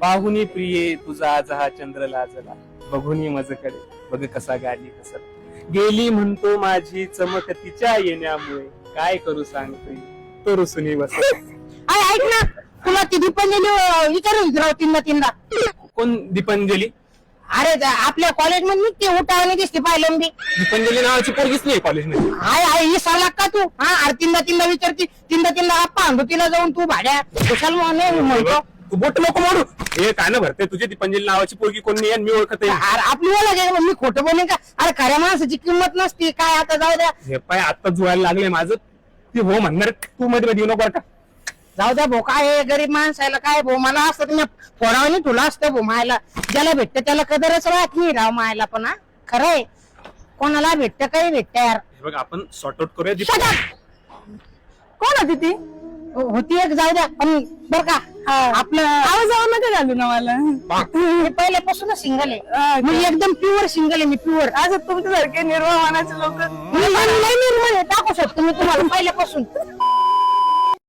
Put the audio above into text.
पाहुनी प्रिये तुझा आज हा चंद्र लाजला. बघुनी मजकडे बघ कसा गाली कसत गेली म्हणतो माझी चमक तिच्या येण्यामुळे. काय करू सांगतोय तो रुसुनी बस अरे ऐक ना. तुला ती दीपांजली विचारून राव तीनदा तीनदा. कोण दीपांजली? अरे त्या आपल्या कॉलेजमध्ये निघते उठावाने दिसते पाहिलं मी दीपांजली नावाची पोरगीच नाही कॉलेजमध्ये. हाय हाय ही साला का तू? हा अरे तीनदा तीनदा विचारती. तीनदा तीनदा आप्पा तिला जाऊन तू भाड्या. कुशाल म्हणे म्हणतो. तू बोट नको मोडू. हे काय ना भरते तुझी दीपांजली नावाची पोरगी कोण नाही आणि मी ओळखत आहे अरे आपली ओळख आहे मग मी खोटं बोलेन का? अरे खऱ्या माणसाची किंमत नसती. काय आता जाऊ द्या. हे पाय आता जुळायला लागले माझं. ती हो म्हणणार तू मध्ये मध्ये येऊ नको बरं का. जाऊ द्या भाऊ काय आहे, गरीब माणसाला काय भाऊ? मला असतं तुम्ही फोडावणी तुला असतं भाऊ मायला. ज्याला भेटतं त्याला कदरच राहत नाही राव मायला पण हा. खरं आहे कोणाला भेटतं काही भेटतं यार. हे बघ आपण सॉर्ट आउट करूया Shut दीपा. up! कोण होती ती? होती एक जाऊ द्या. पण बर का. आपलं आवाज आवाज नका घालू ना मला. मी पहिल्यापासूनच सिंगल आहे. मी एकदम प्युअर सिंगल आहे मी प्युअर आज तुमच्यासारखे निर्वाह मानाचे लोक मी निर्मळ आहे, टाकू शकतो मी तुम्हाला पहिल्यापासून.